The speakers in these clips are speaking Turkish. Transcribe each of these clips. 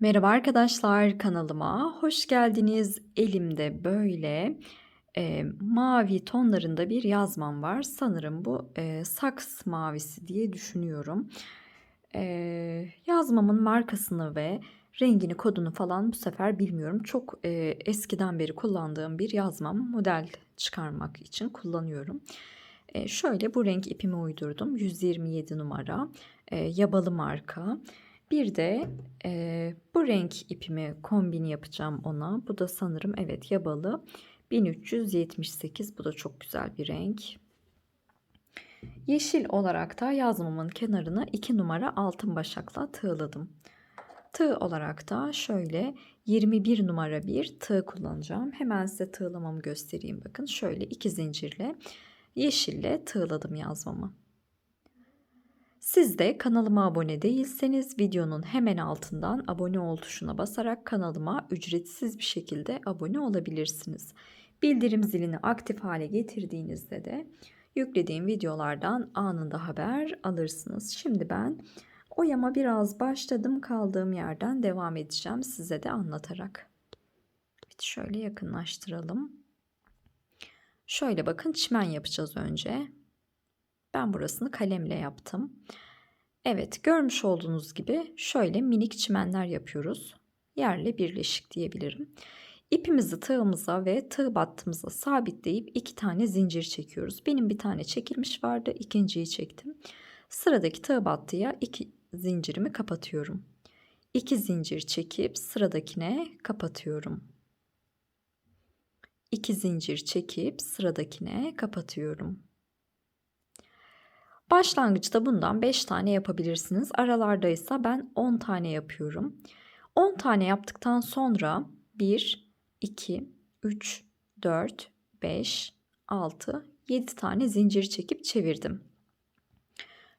Merhaba arkadaşlar kanalıma hoş geldiniz. Elimde böyle e, mavi tonlarında bir yazmam var. Sanırım bu e, saks mavisi diye düşünüyorum. E, yazmamın markasını ve rengini kodunu falan bu sefer bilmiyorum. Çok e, eskiden beri kullandığım bir yazmam model çıkarmak için kullanıyorum. E, şöyle bu renk ipimi uydurdum. 127 numara e, yabalı marka. Bir de e, bu renk ipimi kombin yapacağım ona. Bu da sanırım evet yabalı. 1378 bu da çok güzel bir renk. Yeşil olarak da yazmamın kenarına 2 numara altın başakla tığladım. Tığ olarak da şöyle 21 numara bir tığ kullanacağım. Hemen size tığlamamı göstereyim. Bakın şöyle iki zincirle yeşille tığladım yazmamı. Siz de kanalıma abone değilseniz videonun hemen altından abone ol tuşuna basarak kanalıma ücretsiz bir şekilde abone olabilirsiniz. Bildirim zilini aktif hale getirdiğinizde de yüklediğim videolardan anında haber alırsınız. Şimdi ben oyama biraz başladım kaldığım yerden devam edeceğim size de anlatarak. Şöyle yakınlaştıralım. Şöyle bakın çimen yapacağız önce. Ben burasını kalemle yaptım. Evet görmüş olduğunuz gibi şöyle minik çimenler yapıyoruz. Yerle birleşik diyebilirim. İpimizi tığımıza ve tığ battımıza sabitleyip iki tane zincir çekiyoruz. Benim bir tane çekilmiş vardı. ikinciyi çektim. Sıradaki tığ battıya iki zincirimi kapatıyorum. İki zincir çekip sıradakine kapatıyorum. İki zincir çekip sıradakine kapatıyorum. Başlangıçta bundan 5 tane yapabilirsiniz. Aralarda ise ben 10 tane yapıyorum. 10 tane yaptıktan sonra 1, 2, 3, 4, 5, 6, 7 tane zincir çekip çevirdim.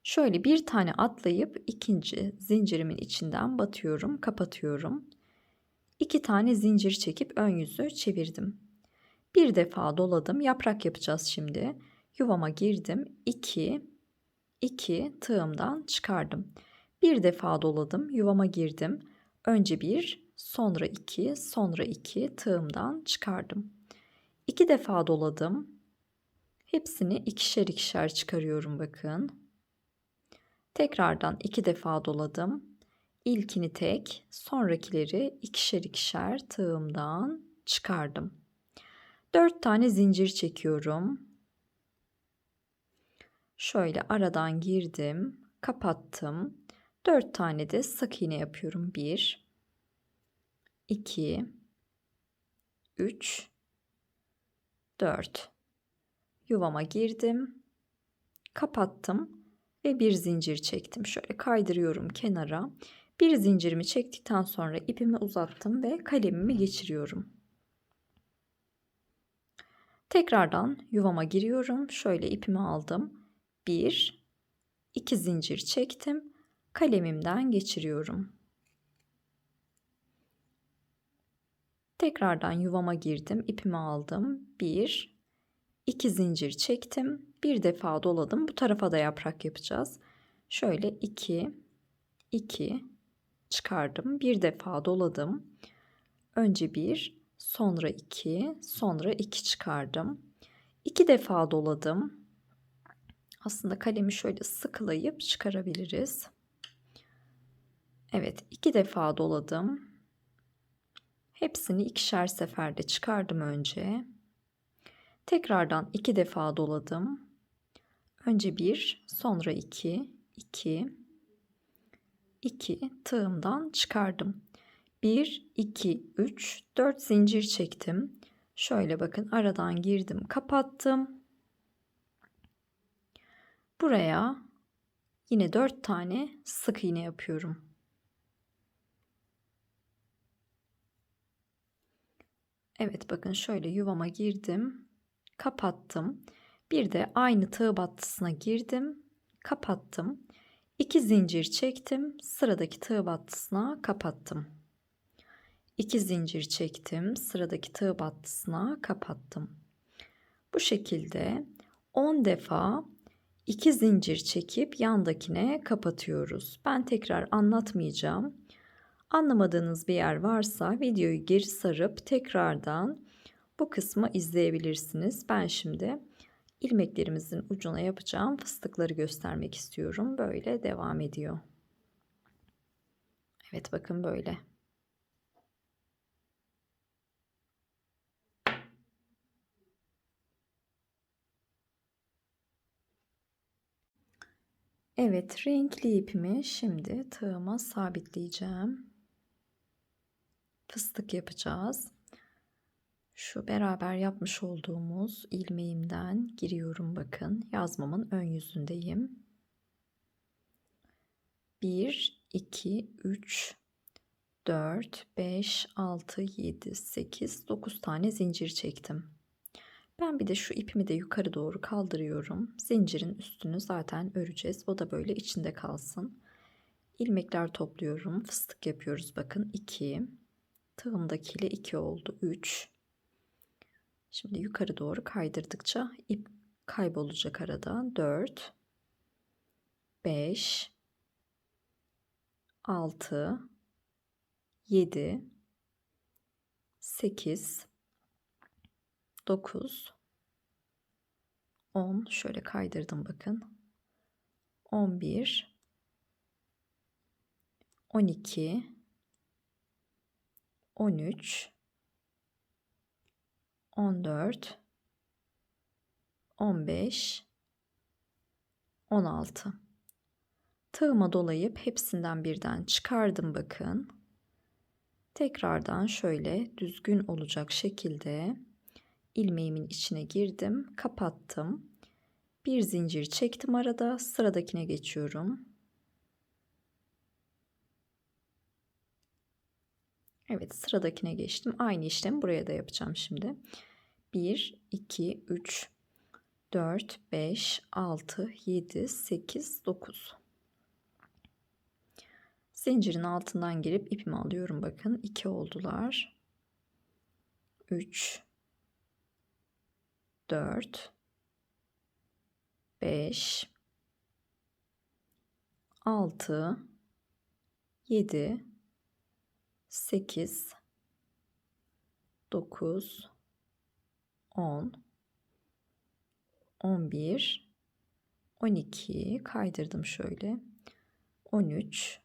Şöyle bir tane atlayıp ikinci zincirimin içinden batıyorum, kapatıyorum. 2 tane zincir çekip ön yüzü çevirdim. Bir defa doladım. Yaprak yapacağız şimdi. Yuvama girdim. 2 2 tığımdan çıkardım. Bir defa doladım, yuvama girdim. Önce bir, sonra iki, sonra iki tığımdan çıkardım. İki defa doladım. Hepsini ikişer ikişer çıkarıyorum bakın. Tekrardan iki defa doladım. İlkini tek, sonrakileri ikişer ikişer tığımdan çıkardım. Dört tane zincir çekiyorum. Şöyle aradan girdim, kapattım. 4 tane de sık iğne yapıyorum. 1 2 3 4 Yuvama girdim. Kapattım ve bir zincir çektim. Şöyle kaydırıyorum kenara. Bir zincirimi çektikten sonra ipimi uzattım ve kalemimi geçiriyorum. Tekrardan yuvama giriyorum. Şöyle ipimi aldım 1 2 zincir çektim. Kalemimden geçiriyorum. Tekrardan yuvama girdim, ipimi aldım. 1 2 zincir çektim. Bir defa doladım. Bu tarafa da yaprak yapacağız. Şöyle 2 2 çıkardım. Bir defa doladım. Önce 1, sonra 2, sonra 2 çıkardım. 2 defa doladım. Aslında kalemi şöyle sıkılayıp çıkarabiliriz. Evet iki defa doladım. Hepsini ikişer seferde çıkardım önce. Tekrardan iki defa doladım. Önce bir, sonra iki, iki, iki tığımdan çıkardım. Bir, iki, üç, dört zincir çektim. Şöyle bakın aradan girdim, kapattım. Buraya yine 4 tane sık iğne yapıyorum. Evet bakın şöyle yuvama girdim. Kapattım. Bir de aynı tığ battısına girdim. Kapattım. 2 zincir çektim. Sıradaki tığ battısına kapattım. 2 zincir çektim. Sıradaki tığ battısına kapattım. Bu şekilde 10 defa 2 zincir çekip yandakine kapatıyoruz. Ben tekrar anlatmayacağım. Anlamadığınız bir yer varsa videoyu geri sarıp tekrardan bu kısmı izleyebilirsiniz. Ben şimdi ilmeklerimizin ucuna yapacağım fıstıkları göstermek istiyorum. Böyle devam ediyor. Evet bakın böyle. Evet, renkli ipimi şimdi tığıma sabitleyeceğim. Fıstık yapacağız. Şu beraber yapmış olduğumuz ilmeğimden giriyorum bakın. Yazmamın ön yüzündeyim. 1, 2, 3, 4, 5, 6, 7, 8, 9 tane zincir çektim. Ben bir de şu ipimi de yukarı doğru kaldırıyorum. Zincirin üstünü zaten öreceğiz. O da böyle içinde kalsın. İlmekler topluyorum. Fıstık yapıyoruz. Bakın 2. Tığımdakiyle 2 oldu. 3. Şimdi yukarı doğru kaydırdıkça ip kaybolacak arada. 4. 5. 6. 7. 8. 9 10 şöyle kaydırdım bakın. 11 12 13 14 15 16 tığıma dolayıp hepsinden birden çıkardım bakın. Tekrardan şöyle düzgün olacak şekilde ilmeğimin içine girdim, kapattım. Bir zincir çektim arada, sıradakine geçiyorum. Evet, sıradakine geçtim. Aynı işlemi buraya da yapacağım şimdi. 1 2 3 4 5 6 7 8 9 Zincirin altından girip ipimi alıyorum bakın. 2 oldular. 3 4 5 6 7 8 9 10 11 12 kaydırdım şöyle. 13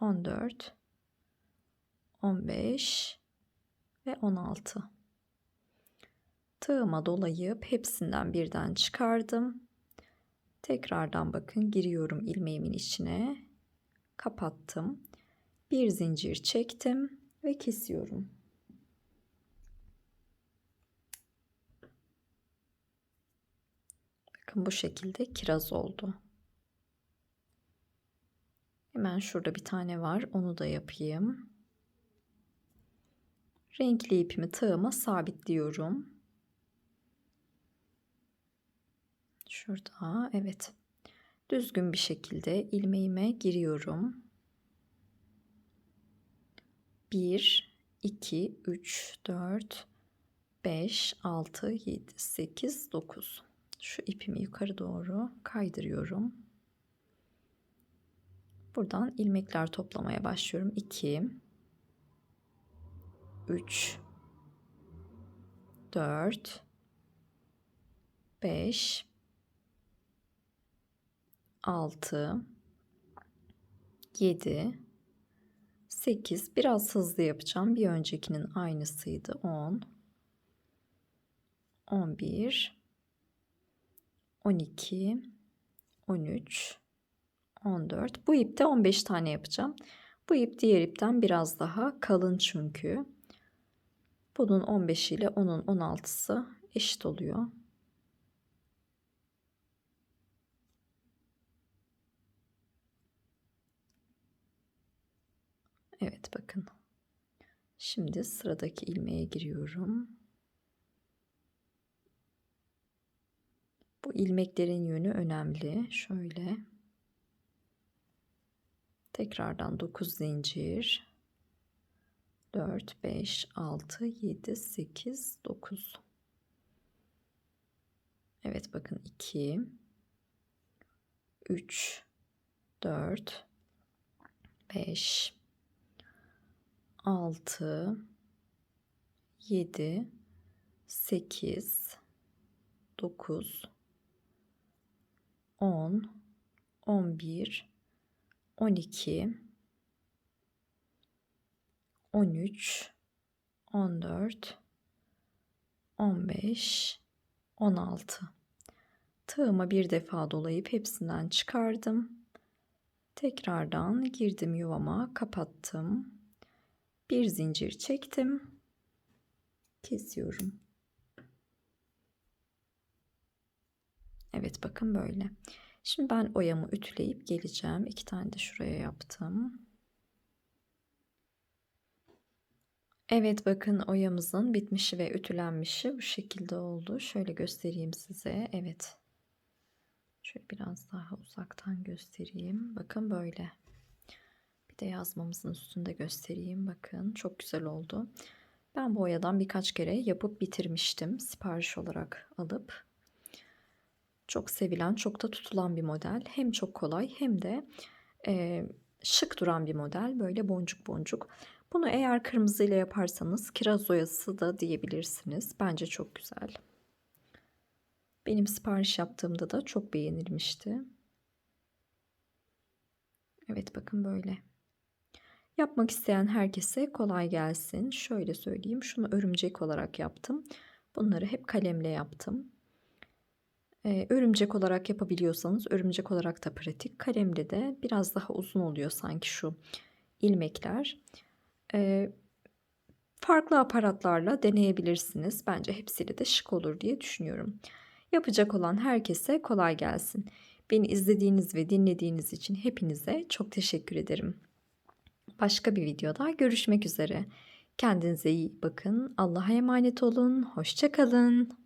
14 15 ve 16 tığıma dolayıp hepsinden birden çıkardım. Tekrardan bakın giriyorum ilmeğimin içine. Kapattım. Bir zincir çektim ve kesiyorum. Bakın bu şekilde kiraz oldu. Hemen şurada bir tane var. Onu da yapayım. Renkli ipimi tığıma sabitliyorum. Şurada evet. Düzgün bir şekilde ilmeğime giriyorum. 1 2 3 4 5 6 7 8 9 şu ipimi yukarı doğru kaydırıyorum. Buradan ilmekler toplamaya başlıyorum. 2 3 4 5 6 7 8 biraz hızlı yapacağım. Bir öncekinin aynısıydı. 10 11 12 13 14 bu ipte 15 tane yapacağım. Bu ip diğer ipten biraz daha kalın çünkü. Bunun 15 ile onun 16'sı eşit oluyor. Evet bakın. Şimdi sıradaki ilmeğe giriyorum. Bu ilmeklerin yönü önemli. Şöyle. Tekrardan 9 zincir. 4, 5, 6, 7, 8, 9. Evet bakın 2, 3, 4, 5, 6 7 8 9 10 11 12 13 14 15 16 Tığıma bir defa dolayıp hepsinden çıkardım. Tekrardan girdim yuvama, kapattım. Bir zincir çektim. Kesiyorum. Evet bakın böyle. Şimdi ben oyamı ütüleyip geleceğim. İki tane de şuraya yaptım. Evet bakın oyamızın bitmişi ve ütülenmişi bu şekilde oldu. Şöyle göstereyim size. Evet. Şöyle biraz daha uzaktan göstereyim. Bakın böyle. De yazmamızın üstünde göstereyim. Bakın çok güzel oldu. Ben bu oyadan birkaç kere yapıp bitirmiştim. Sipariş olarak alıp. Çok sevilen, çok da tutulan bir model. Hem çok kolay hem de e, şık duran bir model. Böyle boncuk boncuk. Bunu eğer kırmızı ile yaparsanız kiraz oyası da diyebilirsiniz. Bence çok güzel. Benim sipariş yaptığımda da çok beğenilmişti. Evet bakın böyle. Yapmak isteyen herkese kolay gelsin. Şöyle söyleyeyim. Şunu örümcek olarak yaptım. Bunları hep kalemle yaptım. Ee, örümcek olarak yapabiliyorsanız örümcek olarak da pratik. Kalemle de biraz daha uzun oluyor sanki şu ilmekler. Ee, farklı aparatlarla deneyebilirsiniz. Bence hepsiyle de şık olur diye düşünüyorum. Yapacak olan herkese kolay gelsin. Beni izlediğiniz ve dinlediğiniz için hepinize çok teşekkür ederim. Başka bir videoda görüşmek üzere. Kendinize iyi bakın. Allah'a emanet olun. Hoşçakalın.